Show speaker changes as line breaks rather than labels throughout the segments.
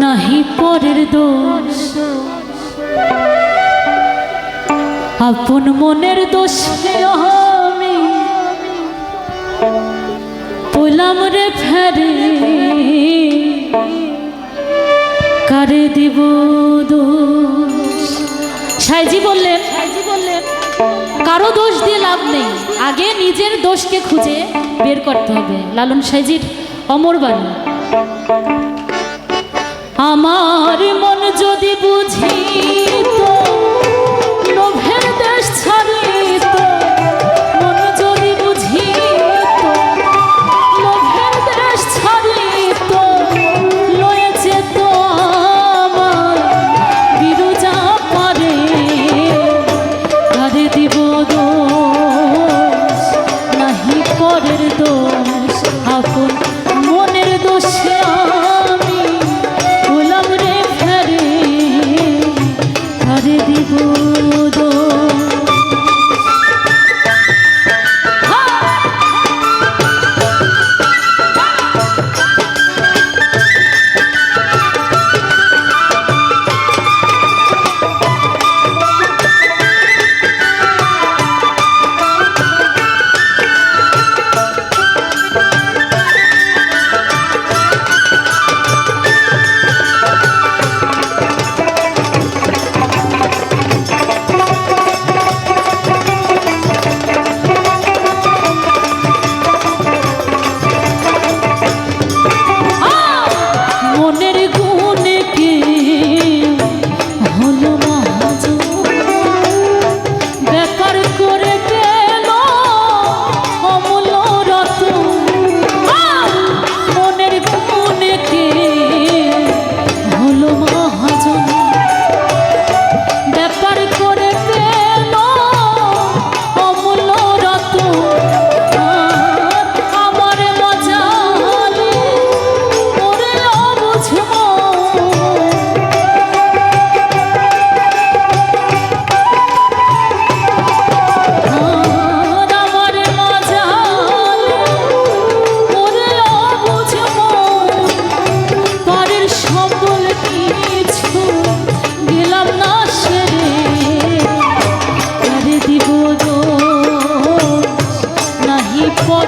নাহি পরের দোষ। আপন মনের দোষ আমি। পোলাম রে ফেরে। কারে দিব দোষ সাইজি বললেন সাইজি বললেন, কারও দোষ দিয়ে লাভ নেই। আগে নিজের দোষকে খুঁজে বের করতে হবে। লালন সাইজির অমর বাণী। আমার মন যদি বুঝিত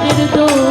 মনের দোষ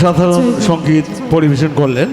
অসাধারণ সংগীত পরিবেশন করলেন।